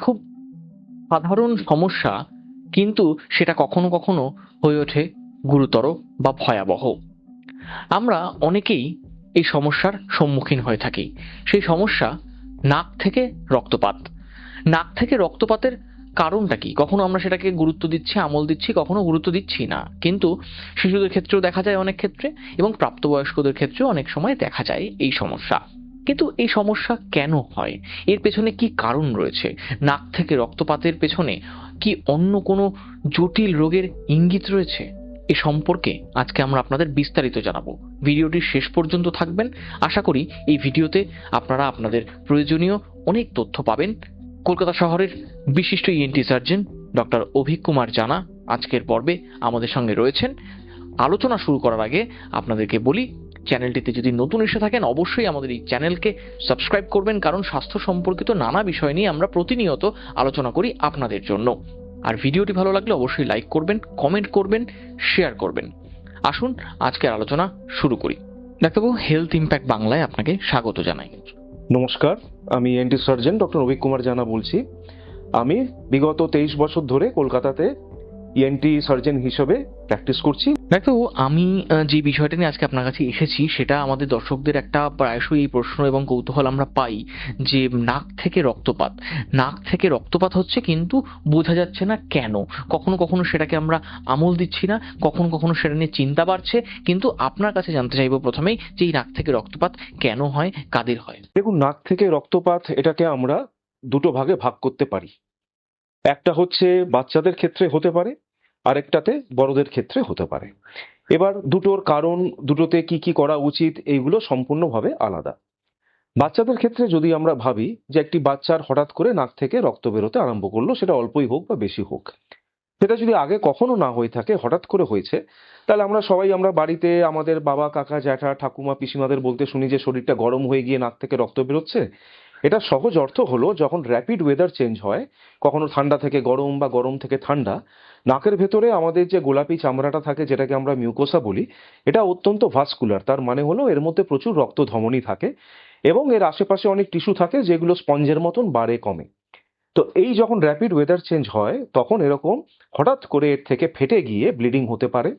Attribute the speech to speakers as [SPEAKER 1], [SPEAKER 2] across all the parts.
[SPEAKER 1] খুব সাধারণ সমস্যা, কিন্তু সেটা কখনো কখনো হয়ে ওঠে গুরুতর বা ভয়াবহ। আমরা অনেকেই এই সমস্যার সম্মুখীন হয়ে থাকি। সেই সমস্যা নাক থেকে রক্তপাত। নাক থেকে রক্তপাতের কারণটা কি? কখনো আমরা সেটাকে গুরুত্ব দিচ্ছি, আমল দিচ্ছি, কখনো গুরুত্ব দিচ্ছি না। কিন্তু শিশুদের ক্ষেত্রেও দেখা যায় অনেক ক্ষেত্রে এবং প্রাপ্তবয়স্কদের ক্ষেত্রেও অনেক সময় দেখা যায় এই সমস্যা। কিন্তু এই সমস্যা কেন হয়? এর পেছনে কি কারণ রয়েছে? নাক থেকে রক্তপাতের পেছনে কি অন্য কোনো জটিল রোগের ইঙ্গিত রয়েছে? এ সম্পর্কে আজকে আমরা আপনাদের বিস্তারিত জানাব। ভিডিওটির শেষ পর্যন্ত থাকবেন। আশা করি এই ভিডিওতে আপনারা আপনাদের প্রয়োজনীয় অনেক তথ্য পাবেন। কলকাতা শহরের বিশিষ্ট ENT surgeon doctor Abhik Kumar Jana আজকের পর্বে আমাদের সঙ্গে রয়েছেন। আলোচনা শুরু করার আগে আপনাদেরকে বলি চ্যানেলটিতে যদি নতুন এসে থাকেন, অবশ্যই আমাদের এই চ্যানেলকে সাবস্ক্রাইব করবেন, কারণ স্বাস্থ্য সম্পর্কিত নানা বিষয় নিয়ে আমরা প্রতিনিয়ত আলোচনা করি আপনাদের জন্য। আর ভিডিওটি ভালো লাগলে অবশ্যই লাইক করবেন, কমেন্ট করবেন, শেয়ার করবেন। আসুন, আজকের আলোচনা শুরু করি। ডাক্তারবাবু, হেলথ ইম্প্যাক্ট বাংলায় আপনাকে স্বাগত জানাই।
[SPEAKER 2] নমস্কার, আমি ENT surgeon, doctor Avik Kumar Jana বলছি। আমি বিগত তেইশ বছর ধরে কলকাতাতে ইএনটি সার্জন হিসেবে প্র্যাকটিস করছি।
[SPEAKER 1] দেখো আমি যে বিষয়টা নিয়ে আজকে আপনার কাছে এসেছি সেটা আমাদের দর্শকদের একটা প্রায়শই এই প্রশ্ন এবং কৌতূহল আমরা পাই যে নাক থেকে রক্তপাত। নাক থেকে রক্তপাত হচ্ছে কিন্তু বোঝা যাচ্ছে না কেন? কখনো কখনো সেটাকে আমরা আমল দিচ্ছি না কখনো কখনো সেটা নিয়ে চিন্তা বাড়ছে কিন্তু আপনার কাছে জানতে চাইব প্রথমেই যে এই নাক থেকে রক্তপাত কেন হয় কাদের হয়?
[SPEAKER 2] দেখুন নাক থেকে রক্তপাত এটাকে আমরা দুটো ভাগে ভাগ করতে পারি। একটা হচ্ছে বাচ্চাদের ক্ষেত্রে হতে পারে আরেকটাতে বড়দের ক্ষেত্রে হতে পারে। এবার দুটোর কারণ, দুটোতে কি কি করা উচিত, এইগুলো সম্পূর্ণভাবে আলাদা। বাচ্চাদের ক্ষেত্রে যদি আমরা ভাবি যে একটি বাচ্চার হঠাৎ করে নাক থেকে রক্ত বেরোতে আরম্ভ করল, সেটা অল্পই হোক বা বেশি হোক। সেটা যদি আগে কখনো না হয়ে থাকে, হঠাৎ করে হয়েছে, তাহলে আমরা সবাই আমরা বাড়িতে আমাদের বাবা, কাকা, জ্যাঠা, ঠাকুমা, পিসিমাদের বলতে শুনি যে শরীরটা গরম হয়ে গিয়ে নাক থেকে রক্ত বেরোচ্ছে। এটা সহজ অর্থ হলো, যখন র্যাপিড ওয়েদার চেঞ্জ হয়, কখনো ঠান্ডা থেকে গরম বা গরম থেকে ঠান্ডা, নাকের ভেতরে আমাদের যে গোলাপি চামড়াটা থাকে, যেটাকে আমরা মিউকোসা বলি, এটা অত্যন্ত ভাস্কুলার তার মানে হলো এর মধ্যে প্রচুর রক্ত ধমনী থাকে এবং এর আশেপাশে অনেক টিস্যু থাকে যেগুলো স্পঞ্জের মতন বাড়ে, কমে। তো এই যখন র্যাপিড ওয়েদার চেঞ্জ হয়, তখন এরকম হঠাৎ করে এর থেকে ফেটে গিয়ে ব্লিডিং হতে পারে,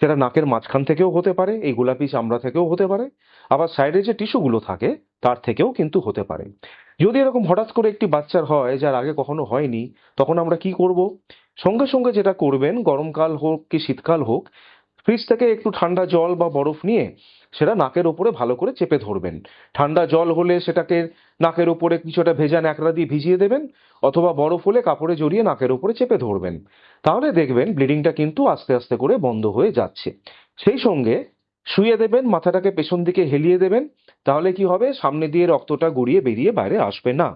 [SPEAKER 2] সেটা নাকের মাঝখান থেকেও হতে পারে, এই গোলাপি চামড়া থেকেও হতে পারে। আবার সাইডে যে টিস্যুগুলো থাকে তার থেকেও কিন্তু হতে পারে। যদি এরকম হঠাৎ করে একটি বাচ্চার হয়, যার আগে কখনো হয়নি, তখন আমরা কি করব? সঙ্গে সঙ্গে যেটা করবেন, গরমকাল হোক কি শীতকাল হোক ফ্রিজ থেকে একটু ঠান্ডা জল বা বরফ নিয়ে সেটা নাকের ওপরে ভালো করে চেপে ধরবেন। ঠান্ডা জল হলে সেটাকে নাকের ওপরে কিছুটা ভেজা ন্যাকড়া দিয়ে ভিজিয়ে দেবেন, অথবা বরফ হলে কাপড়ে জড়িয়ে নাকের ওপরে চেপে ধরবেন। তাহলে দেখবেন ব্লিডিংটা কিন্তু আস্তে আস্তে করে বন্ধ হয়ে যাচ্ছে। সেই সঙ্গে শুয়ে দেবেন, মাথাটাকে পেছন দিকে হেলিয়ে দেবেন তাহলে কি হবে? সামনে দিয়ে রক্তটা গড়িয়ে বেরিয়ে বাইরে আসবে না।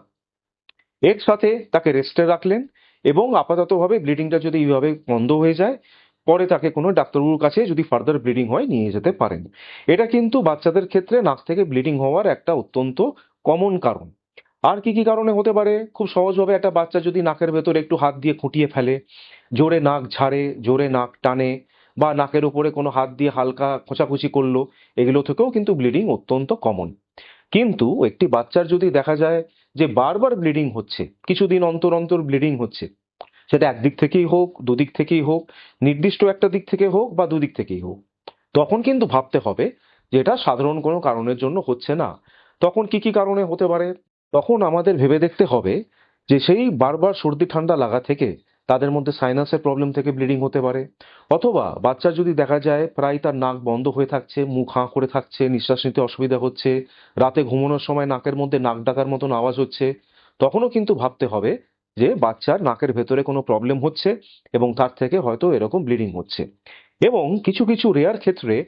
[SPEAKER 2] এর সাথে তাকে রেস্টে রাখলেন এবং আপাততভাবে ব্লিডিংটা যদি এইভাবে বন্ধ হয়ে যায়, পরে তাকে কোনো ডাক্তারবাবুর কাছে যদি ফার্দার ব্লিডিং হয়, নিয়ে যেতে পারেন। এটা কিন্তু বাচ্চাদের ক্ষেত্রে নাক থেকে ব্লিডিং হওয়ার একটা অত্যন্ত কমন কারণ। আর কি কি কারণে হতে পারে? খুব সহজভাবে একটা বাচ্চা যদি নাকের ভেতরে একটু হাত দিয়ে খুঁটিয়ে ফেলে, জোরে নাক ঝাড়ে, জোরে নাক টানে বা নাকের উপরে কোনো হাত দিয়ে হালকা খোঁচাখুচি করল, এগুলো থেকেও কিন্তু ব্লিডিং অত্যন্ত কমন। কিন্তু একটি বাচ্চার যদি দেখা যায় যে বারবার ব্লিডিং হচ্ছে, কিছুদিন অন্তর অন্তর ব্লিডিং হচ্ছে, সেটা একদিক থেকেই হোক, দুদিক থেকেই হোক, নির্দিষ্ট একটা দিক থেকে হোক বা দুদিক থেকেই হোক, তখন কিন্তু ভাবতে হবে যে এটা সাধারণ কোনো কারণের জন্য হচ্ছে না। তখন কি কি কারণে হতে পারে? তখন আমাদের ভেবে দেখতে হবে যে সেই বারবার সর্দি ঠান্ডা লাগা থেকে তাদের মধ্যে সাইনাসের প্রবলেম থেকে ব্লিডিং হতে পারে। অথবা বাচ্চা যদি দেখা যায়, প্রায় তার নাক বন্ধ হয়ে থাকছে, মুখ হাঁ করে থাকছে, নিঃশ্বাস নিতে অসুবিধা হচ্ছে, রাতে ঘুমানোর সময় নাকের মধ্যে নাক ডাকার মতন আওয়াজ হচ্ছে, তখনও কিন্তু ভাবতে হবে যে বাচ্চার নাকের ভেতরে কোনো প্রবলেম হচ্ছে এবং তার থেকে হয়তো এরকম ব্লিডিং হচ্ছে। এবং কিছু কিছু রেয়ার ক্ষেত্রে,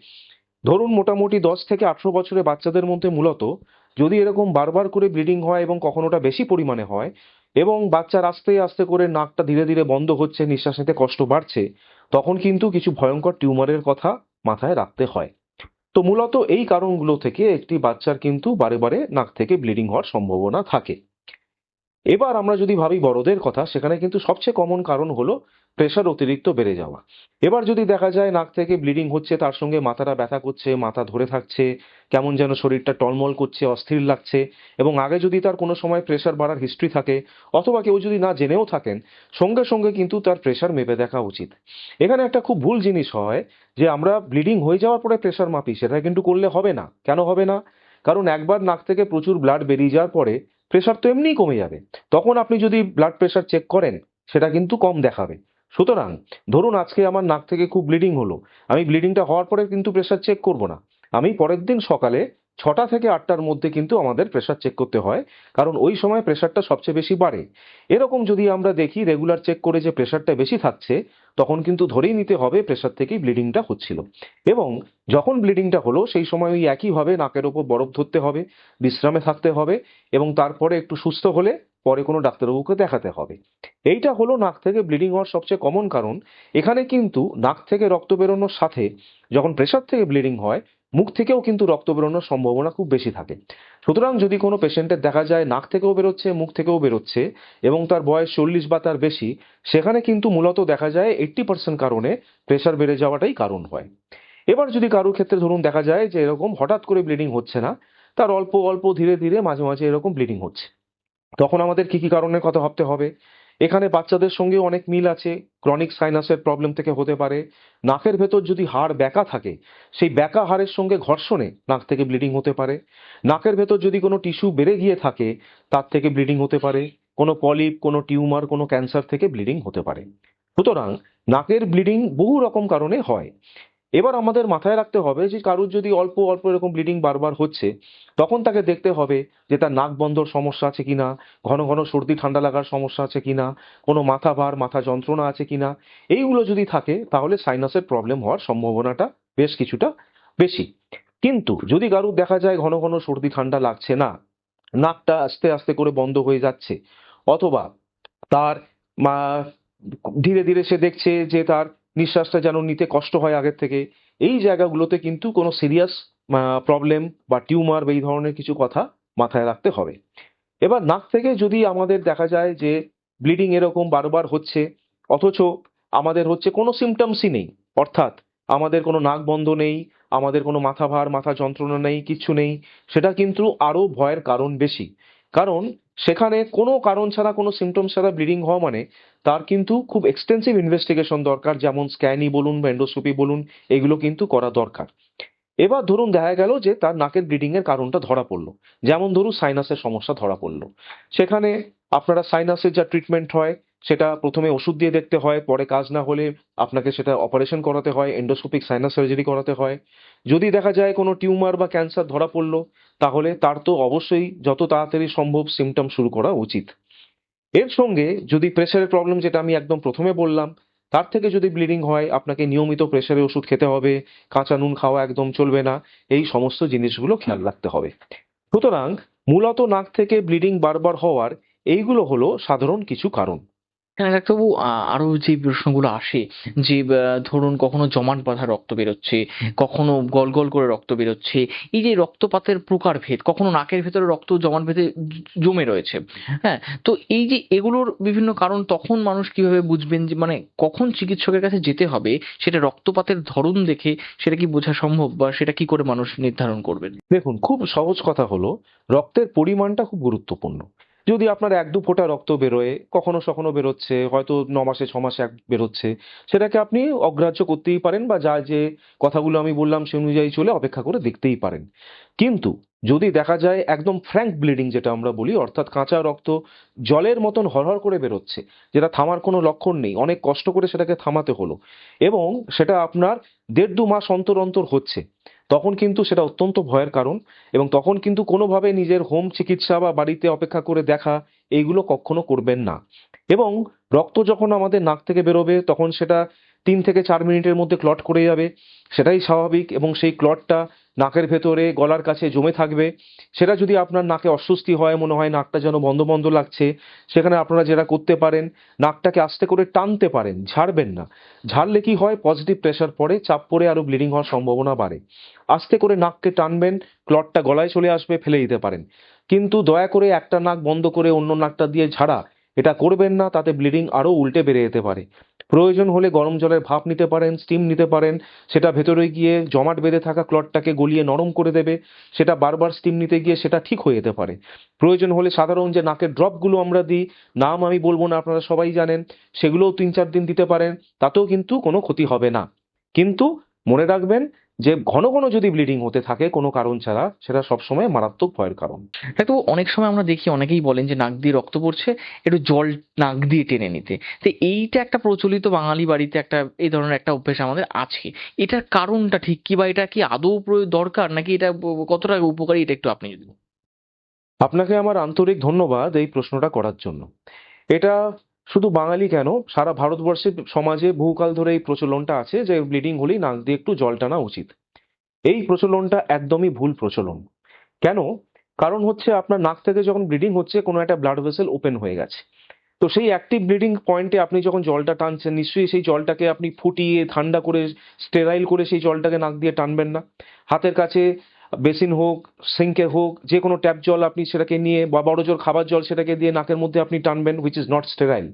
[SPEAKER 2] ধরুন মোটামুটি দশ থেকে আঠেরো বছরের বাচ্চাদের মধ্যে মূলত যদি এরকম বারবার করে ব্লিডিং হয় এবং কখনোটা বেশি পরিমাণে হয় এবং বাচ্চার আস্তে আস্তে করে নাকটা ধীরে ধীরে বন্ধ হচ্ছে, নিঃশ্বাস নিতে কষ্ট বাড়ছে, তখন কিন্তু কিছু ভয়ঙ্কর টিউমারের কথা মাথায় রাখতে হয়। তো মূলত এই কারণগুলো থেকে একটি বাচ্চার কিন্তু বারে বারে নাক থেকে ব্লিডিং হওয়ার সম্ভাবনা থাকে। এবার আমরা যদি ভাবি বড়দের কথা, সেখানে কিন্তু সবচেয়ে কমন কারণ হলো প্রেশার অতিরিক্ত বেড়ে যাওয়া। এবার যদি দেখা যায় নাক থেকে ব্লিডিং হচ্ছে, তার সঙ্গে মাথাটা ব্যথা করছে, মাথা ধরে থাকছে, কেমন যেন শরীরটা টলমল করছে, অস্থির লাগছে, এবং আগে যদি তার কোনো সময় প্রেশার বাড়ার হিস্ট্রি থাকে, অথবা কেউ যদি না জেনেও থাকেন, সঙ্গে সঙ্গে কিন্তু তার প্রেশার মেপে দেখা উচিত। এখানে একটা খুব ভুল জিনিস হয়, যে আমরা ব্লিডিং হয়ে যাওয়ার পরে প্রেশার মাপি, সেটা কিন্তু করলে হবে না। কেন হবে না? কারণ একবার নাক থেকে প্রচুর ব্লাড বেরিয়ে যাওয়ার পরে প্রেশার তো এমনিই কমে যাবে। তখন আপনি যদি ব্লাড প্রেশার চেক করেন, সেটা কিন্তু কম দেখাবে। সুতরাং, ধরুন আজকে আমার নাক থেকে খুব ব্লিডিং হলো। আমি ব্লিডিংটা হওয়ার পরে কিন্তু প্রেশার চেক করব না। আমি পরের দিন সকালে ছটা থেকে আটটার মধ্যে কিন্তু আমাদের প্রেশার চেক করতে হয়, কারণ ওই সময় প্রেশারটা সবচেয়ে বেশি বাড়ে। এরকম যদি আমরা দেখি রেগুলার চেক করে যে প্রেশারটা বেশি থাকছে, তখন কিন্তু ধরেই নিতে হবে প্রেশার থেকেই ব্লিডিংটা হচ্ছিল। এবং যখন ব্লিডিংটা হলো, সেই সময় ওই একইভাবে নাকের ওপর বরফ ধরতে হবে, বিশ্রামে থাকতে হবে, এবং তারপরে একটু সুস্থ হলে পরে কোনো ডাক্তারবাবুকে দেখাতে হবে। এইটা হলো নাক থেকে ব্লিডিং হওয়ার সবচেয়ে কমন কারণ। এখানে কিন্তু নাক থেকে রক্ত বেরোনোর সাথে যখন প্রেশার থেকে ব্লিডিং হয় মুখ থেকেও কিন্তু রক্ত বেরোনোর সম্ভাবনা খুব বেশি থাকে। সুতরাং যদি কোনো পেশেন্টের দেখা যায় নাক থেকেও বেরোচ্ছে, মুখ থেকেও বেরোচ্ছে এবং তার বয়স চল্লিশ বা তার বেশি, সেখানে কিন্তু মূলত দেখা যায় এইট্টি পার্সেন্ট কারণে প্রেশার বেড়ে যাওয়াটাই কারণ হয়। এবার যদি কারোর ক্ষেত্রে ধরুন দেখা যায় যে এরকম হঠাৎ করে ব্লিডিং হচ্ছে না, তার অল্প অল্প ধীরে ধীরে মাঝে মাঝে এরকম ব্লিডিং হচ্ছে। তখন আমাদের কি কি কারণের কথা ভাবতে হবে? এখানে বাচ্চাদের সঙ্গে অনেক মিল আছে। ক্রনিক সাইনাসের প্রবলেম থেকে হতে পারে। নাকের ভেতর যদি হাড় ব্যাকা থাকে, সেই ব্যাকা হাড়ের সঙ্গে ঘর্ষণে নাক থেকে ব্লিডিং হতে পারে। নাকের ভেতর যদি কোনো টিস্যু বেড়ে গিয়ে থাকে, তার থেকে ব্লিডিং হতে পারে। কোনো পলিপ কোনো টিউমার কোনো ক্যান্সার থেকে ব্লিডিং হতে পারে। সুতরাং নাকের ব্লিডিং বহু রকম কারণে হয়। এবার আমাদের মাথায় রাখতে হবে যে কারুর যদি অল্প অল্প এরকম ব্লিডিং বারবার হচ্ছে, তখন তাকে দেখতে হবে যে তার নাক বন্ধর সমস্যা আছে কিনা, ঘন ঘন সর্দি, ঠান্ডা লাগার সমস্যা আছে কিনা, কোনো মাথা ভার, মাথা যন্ত্রণা আছে কিনা। এইগুলো যদি থাকে, তাহলে সাইনাসের প্রবলেম হওয়ার সম্ভাবনাটা বেশ কিছুটা বেশি। কিন্তু যদি কারুর দেখা যায় ঘন ঘন সর্দি, ঠান্ডা লাগছে না, নাকটা আস্তে আস্তে করে বন্ধ হয়ে যাচ্ছে, অথবা তার ধীরে ধীরে সে দেখছে যে তার নিঃশ্বাসটা যেন নিতে কষ্ট হয় আগের থেকে। এই জায়গাগুলোতে কিন্তু কোনো সিরিয়াস প্রবলেম বা টিউমার বা এই ধরনের কিছু কথা মাথায় রাখতে হবে। এবার নাক থেকে যদি আমাদের দেখা যায় যে ব্লিডিং এরকম বারবার হচ্ছে, অথচ আমাদের হচ্ছে কোনো সিমটমসই নেই, অর্থাৎ আমাদের কোনো নাক বন্ধ নেই, আমাদের কোনো মাথা ভার, মাথা যন্ত্রণা নেই কিছু নেই, সেটা কিন্তু আরও ভয়ের কারণ বেশি। কারণ সেখানে কোনো কারণ ছাড়া, কোনো সিমটম ছাড়া ব্লিডিং হওয়া মানে তার কিন্তু খুব এক্সটেন্সিভ ইনভেস্টিগেশন দরকার, যেমন স্ক্যানি বলুন বা এন্ডোস্কোপি বলুন, এগুলো কিন্তু করা দরকার। এবার ধরুন দেখা গেল যে তার নাকের ব্লিডিং এর কারণটা ধরা পড়ল। যেমন ধরুন সাইনাসের সমস্যা ধরা পড়ল। সেখানে আপনারা সাইনাসের যা ট্রিটমেন্ট হয় সেটা প্রথমে ওষুধ দিয়ে দেখতে হয়, পরে কাজ না হলে আপনাকে সেটা অপারেশন করাতে হয় এন্ডোস্কোপিক সাইনাস সার্জারি করাতে হয়। যদি দেখা যায় কোনো টিউমার বা ক্যান্সার ধরা পড়ল, তাহলে তার তো অবশ্যই যত তাড়াতাড়ি সম্ভব সিমটম শুরু করা উচিত। এর সঙ্গে যদি প্রেশারের প্রবলেম যেটা আমি একদম প্রথমে বললাম, তার থেকে যদি ব্লিডিং হয়, আপনাকে নিয়মিত প্রেশারের ওষুধ খেতে হবে, কাঁচা নুন খাওয়া একদম চলবে না, এই সমস্ত জিনিসগুলো খেয়াল রাখতে হবে। সুতরাং মূলত নাক থেকে ব্লিডিং বারবার হওয়ার এইগুলো হলো সাধারণ কিছু কারণ।
[SPEAKER 1] হ্যাঁ ডাক্তারবাবু, আ- আরও যে প্রশ্নগুলো আসে, যে ধরুন কখনো জমাট বাঁধা রক্ত বেরোচ্ছে, কখনো গল গল করে রক্ত বেরোচ্ছে, এই যে রক্তপাতের প্রকারভেদ, কখনো নাকের ভেতরে রক্ত জমাট বেঁধে জমে রয়েছে হ্যাঁ তো এই যে এগুলোর বিভিন্ন কারণ, তখন মানুষ কীভাবে বুঝবেন যে মানে কখন চিকিৎসকের কাছে যেতে হবে, সেটা রক্তপাতের ধরন দেখে সেটা কি বোঝা সম্ভব বা সেটা কি করে মানুষ নির্ধারণ করবেন?
[SPEAKER 2] দেখুন, খুব সহজ কথা হলো, রক্তের পরিমাণটা খুব গুরুত্বপূর্ণ। যদি আপনার এক দু ফোঁটা রক্ত বেরোয়, কখনো সখনো বেরোচ্ছে, হয়তো ন মাসে, ছ মাসে এক বেরোচ্ছে, সেটাকে আপনি অগ্রাহ্য করতেই পারেন বা যা যে কথাগুলো আমি বললাম সে অনুযায়ী চলে অপেক্ষা করে দেখতেই পারেন। কিন্তু যদি দেখা যায় একদম ফ্র্যাঙ্ক ব্লিডিং যেটা আমরা বলি, অর্থাৎ কাঁচা রক্ত জলের মতন হরহর করে বেরোচ্ছে, যেটা থামার কোনো লক্ষণ নেই, অনেক কষ্ট করে সেটাকে থামাতে হলো এবং সেটা আপনার দেড় দু মাস অন্তর অন্তর হচ্ছে তখন কিন্তু সেটা অত্যন্ত ভয়ের কারণ এবং তখন কিন্তু কোনোভাবে নিজের হোম চিকিৎসা বা বাড়িতে অপেক্ষা করে দেখা এইগুলো কখনো করবেন না। এবং রক্ত যখন আমাদের নাক থেকে বেরোবে তখন সেটা তিন থেকে চার মিনিটের মধ্যে ক্লট করে যাবে। সেটাই স্বাভাবিক এবং সেই ক্লটটা নাকের ভেতরে, গলার কাছে জমে থাকবে। সেটা যদি আপনার নাকে অস্বস্তি হয়, মনে হয় নাকটা যেন বন্ধ বন্ধ লাগছে, সেখানে আপনারা যেটা করতে পারেন, নাকটাকে আস্তে করে টানতে পারেন, ঝাড়বেন না। ঝাড়লে কি হয়? পজিটিভ প্রেশার পড়ে, চাপ পড়ে আরও ব্লিডিং হওয়ার সম্ভাবনা বাড়ে। আস্তে করে নাককে টানবেন ক্লটটা গলায় চলে আসবে, ফেলে দিতে পারেন। কিন্তু দয়া করে একটা নাক বন্ধ করে অন্য নাকটা দিয়ে ঝাড়া এটা করবেন না, তাতে ব্লিডিং আরও উল্টে বেড়ে যেতে পারে। প্রয়োজন হলে গরম জলের ভাপ নিতে পারেন, স্টিম নিতে পারেন, সেটা ভেতরে গিয়ে জমাট বেঁধে থাকা ক্লটটাকে গলিয়ে নরম করে দেবে, সেটা বারবার স্টিম নিতে গিয়ে সেটা ঠিক হয়ে যেতে পারে। প্রয়োজন হলে সাধারণ যে নাকের ড্রপগুলো আমরা দিই, নাম আমি বলব না, আপনারা সবাই জানেন, সেগুলোও তিন চার দিন দিতে পারেন, তাতেও কিন্তু কোনো ক্ষতি হবে না। কিন্তু মনে রাখবেন যে ঘন ঘন যদি ব্লিডিং হতে থাকে কোনো কারণ ছাড়া সেটা সবসময় মারাত্মক ভয়ের কারণ।
[SPEAKER 1] তো অনেক সময় আমরা দেখি অনেকেই বলেন যে নাক দিয়ে রক্ত পড়ছে একটু জল নাক দিয়ে টেনে নিতে। তো এইটা একটা প্রচলিত বাঙালি বাড়িতে একটা এই ধরনের একটা অভ্যেস আমাদের আছে। এটার কারণটা ঠিক কি বা এটা কি আদৌ দরকার? নাকি এটা কতটা উপকারী? এটা একটু আপনি যদি
[SPEAKER 2] আপনাকে আমার আন্তরিক ধন্যবাদ এই প্রশ্নটা করার জন্য। এটা শুধু বাঙালি কেন? সারা ভারতবর্ষের সমাজে বহুকাল ধরে এই প্রচলনটা আছে যে ব্লিডিং হলেই নাক দিয়ে একটু জল টানা উচিত। এই প্রচলনটা একদমই ভুল প্রচলন। কেন? কারণ হচ্ছে আপনার নাক থেকে যখন ব্লিডিং হচ্ছে, কোনো একটা ব্লাড ভেসেল ওপেন হয়ে গেছে। তো সেই অ্যাক্টিভ ব্লিডিং পয়েন্টে আপনি যখন জলটা টানছেন, নিশ্চয়ই সেই জলটাকে আপনি ফুটিয়ে, ঠান্ডা করে, স্টেরাইল করে সেই জলটাকে নাক দিয়ে টানবেন না। হাতের কাছে বেসিন হোক, সিঙ্কে হোক যে কোনো ট্যাপ জল আপনি সেটাকে নিয়ে বা বড় জোর খাবার জল সেটাকে দিয়ে নাকের মধ্যে আপনি টানবেন হুইচ ইজ নট স্টেরাইল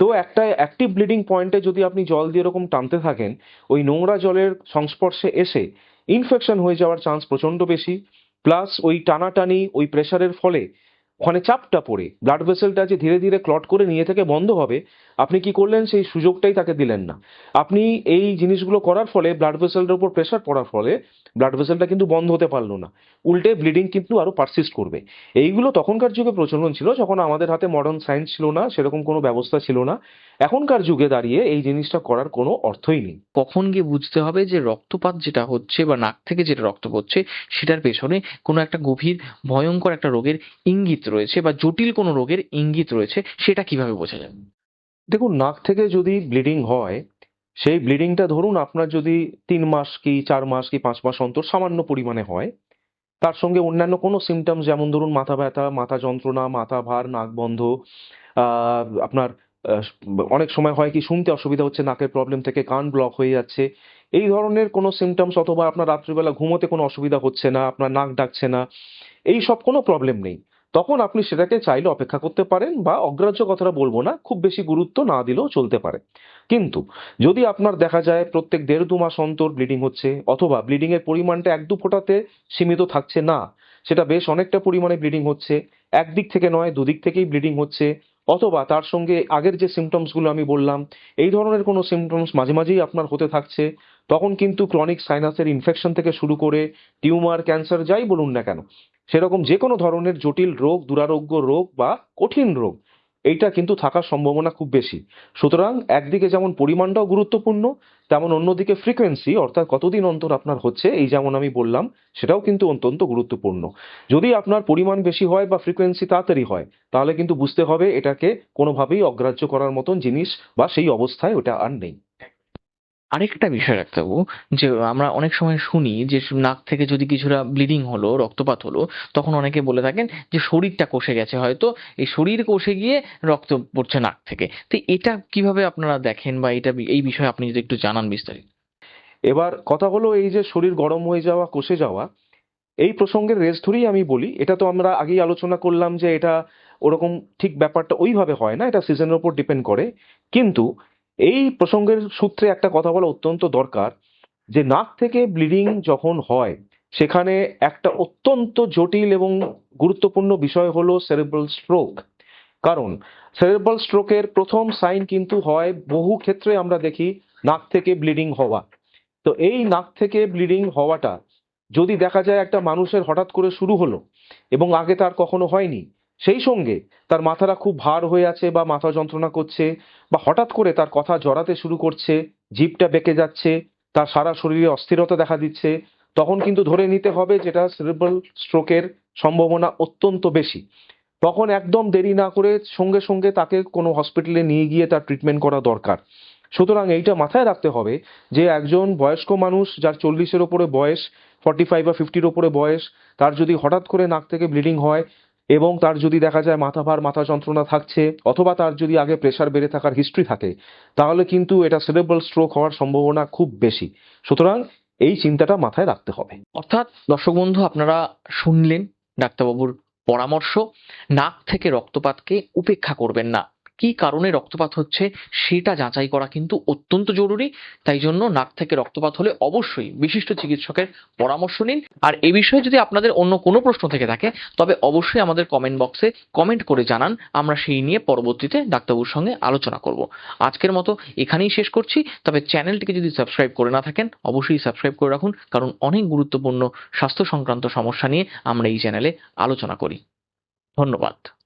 [SPEAKER 2] তো একটা অ্যাক্টিভ ব্লিডিং পয়েন্টে যদি আপনি জল দিয়ে এরকম টানতে থাকেন, ওই নোংরা জলের সংস্পর্শে এসে ইনফেকশন হয়ে যাওয়ার চান্স প্রচণ্ড বেশি প্লাস ওই টানাটানি, ওই প্রেশারের ফলে ওখানে চাপটা পড়ে। ব্লাড ভেসেলটা যে ধীরে ধীরে ক্লট করে নিয়ে থেকে বন্ধ হবে, আপনি কি করলেন? সেই সুযোগটাই তাকে দিলেন না। আপনি এই জিনিসগুলো করার ফলে ব্লাড ভেসেলটার উপর প্রেশার পড়ার ফলে ব্লাড ভেসেলটা কিন্তু বন্ধ হতে পারল না। উল্টে ব্লিডিং কিন্তু আরও পারসিস্ট করবে। এইগুলো তখনকার যুগে প্রচলন ছিল যখন আমাদের হাতে মডার্ন সায়েন্স ছিল না, সেরকম কোনো ব্যবস্থা ছিল না। এখনকার যুগে দাঁড়িয়ে এই জিনিসটা করার কোনো অর্থই নেই।
[SPEAKER 1] কখন গিয়ে বুঝতে হবে যে রক্তপাত যেটা হচ্ছে বা নাক থেকে যেটা রক্ত পড়ছে, সেটার পেছনে কোনো একটা গভীর, ভয়ঙ্কর একটা রোগের ইঙ্গিত রয়েছে বা জটিল কোনো রোগের ইঙ্গিত রয়েছে, সেটা কীভাবে বোঝা যাবে
[SPEAKER 2] দেখুন, নাক থেকে যদি ব্লিডিং হয়, সেই ব্লিডিংটা ধরুন আপনার যদি তিন মাস কি চার মাস কি পাঁচ মাস অন্তর সামান্য পরিমাণে হয়, তার সঙ্গে অন্যান্য কোনো সিমটমস যেমন ধরুন মাথা ব্যথা, মাথা যন্ত্রণা, মাথা ভার, নাক বন্ধ আপনার অনেক সময় হয় কি শুনতে অসুবিধা হচ্ছে, নাকের প্রবলেম থেকে কান ব্লক হয়ে যাচ্ছে, এই ধরনের কোনো সিমটমস অথবা আপনার রাত্রিবেলা ঘুমোতে কোনো অসুবিধা হচ্ছে না, আপনার নাক ডাকছে না এই সব কোনো প্রবলেম নেই। তখন আপনি সেটাকে চাইলে অপেক্ষা করতে পারেন বা অগ্রাহ্য কথাটা বলব না, খুব বেশি গুরুত্ব না দিলেও চলতে পারে। কিন্তু যদি আপনার দেখা যায় প্রত্যেক দেড় দু মাস অন্তর ব্লিডিং হচ্ছে অথবা ব্লিডিং এর পরিমাণটা এক দু ফোঁটাতে সীমিত থাকছে না, সেটা বেশ অনেকটা পরিমাণে ব্লিডিং হচ্ছে, একদিক থেকে নয়, দুদিক থেকেই ব্লিডিং হচ্ছে, অথবা তার সঙ্গে আগের যে সিমটমসগুলো আমি বললাম, এই ধরনের কোনো সিমটমস মাঝে মাঝেই আপনার হতে থাকছে, তখন কিন্তু ক্রনিক সাইনাসের ইনফেকশন থেকে শুরু করে টিউমার ক্যান্সার যাই বলুন না কেন সেরকম যে কোনো ধরনের জটিল রোগ, দুরারোগ্য রোগ বা কঠিন রোগ, এইটা কিন্তু থাকার সম্ভাবনা খুব বেশি। সুতরাং একদিকে যেমন পরিমাণটাও গুরুত্বপূর্ণ, তেমন অন্যদিকে ফ্রিকোয়েন্সি অর্থাৎ কতদিন অন্তর আপনার হচ্ছে, এই যেমন আমি বললাম, সেটাও কিন্তু অত্যন্ত গুরুত্বপূর্ণ। যদি আপনার পরিমাণ বেশি হয় বা ফ্রিকোয়েন্সি তাড়াতাড়ি হয়, তাহলে কিন্তু বুঝতে হবে এটাকে কোনোভাবেই অগ্রাহ্য করার মতন জিনিস বা সেই অবস্থায় ওটা আর নেই।
[SPEAKER 1] আরেকটা বিষয় রাখতাবু যে আমরা অনেক সময় শুনি যে নাক থেকে যদি কিছুটা ব্লিডিং হলো, রক্তপাত হলো, তখন অনেকে বলে থাকেন যে শরীরটা কষে গেছে হয়তো, এই শরীর কষে গিয়ে রক্ত পড়ছে নাক থেকে। তো এটা কীভাবে আপনারা দেখেন বা এটা এই বিষয়ে আপনি যদি একটু জানান বিস্তারিত।
[SPEAKER 2] এবার কথা হলো এই যে শরীর গরম হয়ে যাওয়া, কষে যাওয়া, এই প্রসঙ্গের রেস ধরেই আমি বলি, এটা তো আমরা আগেই আলোচনা করলাম যে এটা ওরকম ঠিক ব্যাপারটা ওইভাবে হয় না, এটা সিজনের উপর ডিপেন্ড করে। কিন্তু এই প্রসঙ্গের সূত্রে একটা কথা বলা অত্যন্ত দরকার যে নাক থেকে ব্লিডিং যখন হয়, সেখানে একটা অত্যন্ত জটিল এবং গুরুত্বপূর্ণ বিষয় হলো সেরেব্রাল স্ট্রোক। কারণ সেরেব্রাল স্ট্রোকের প্রথম সাইন কিন্তু হয় বহু ক্ষেত্রে আমরা দেখি নাক থেকে ব্লিডিং হওয়া। তো এই নাক থেকে ব্লিডিং হওয়াটা যদি দেখা যায় একটা মানুষের হঠাৎ করে শুরু হলো এবং আগে তার কখনো হয়নি সেই সঙ্গে তার মাথাটা খুব ভার হয়ে আছে বা মাথা যন্ত্রণা করছে বা হঠাৎ করে তার কথা জড়াতে শুরু করছে, জিভটা বেঁকে যাচ্ছে, তার সারা শরীরে অস্থিরতা দেখা দিচ্ছে, তখন কিন্তু ধরে নিতে হবে যেটা সেরেব্রাল স্ট্রোকের সম্ভাবনা অত্যন্ত বেশি। তখন একদম দেরি না করে সঙ্গে সঙ্গে তাকে কোনো হসপিটালে নিয়ে গিয়ে তার ট্রিটমেন্ট করা দরকার। সুতরাং এইটা মাথায় রাখতে হবে যে একজন বয়স্ক মানুষ যার চল্লিশের ওপরে বয়স ফর্টি ফাইভ বা ফিফটির ওপরে বয়স, তার যদি হঠাৎ করে নাক থেকে ব্লিডিং হয় এবং তার যদি দেখা যায় মাথা ভার মাথা যন্ত্রণা থাকছে, অথবা তার যদি আগে প্রেশার বেড়ে থাকার হিস্ট্রি থাকে, তাহলে কিন্তু এটা সেরেব্রাল স্ট্রোক হওয়ার সম্ভাবনা খুব বেশি। সুতরাং এই চিন্তাটা মাথায় রাখতে হবে।
[SPEAKER 1] অর্থাৎ, দর্শক বন্ধু, আপনারা শুনলেন ডাক্তারবাবুর পরামর্শ। নাক থেকে রক্তপাতকে উপেক্ষা করবেন না। কি কারণে রক্তপাত হচ্ছে সেটা যাচাই করা কিন্তু অত্যন্ত জরুরি। তাই জন্য নাক থেকে রক্তপাত হলে অবশ্যই বিশিষ্ট চিকিৎসকের পরামর্শ নিন। আর এ বিষয়ে যদি আপনাদের অন্য কোনো প্রশ্ন থেকে থাকে, তবে অবশ্যই আমাদের কমেন্ট বক্সে কমেন্ট করে জানান। আমরা সেই নিয়ে পরবর্তীতে ডাক্তারবাবুর সঙ্গে আলোচনা করব। আজকের মতো এখানেই শেষ করছি। তবে চ্যানেলটিকে যদি সাবস্ক্রাইব করে না থাকেন, অবশ্যই সাবস্ক্রাইব করে রাখুন। কারণ অনেক গুরুত্বপূর্ণ স্বাস্থ্য সংক্রান্ত সমস্যা নিয়ে আমরা এই চ্যানেলে আলোচনা করি। ধন্যবাদ।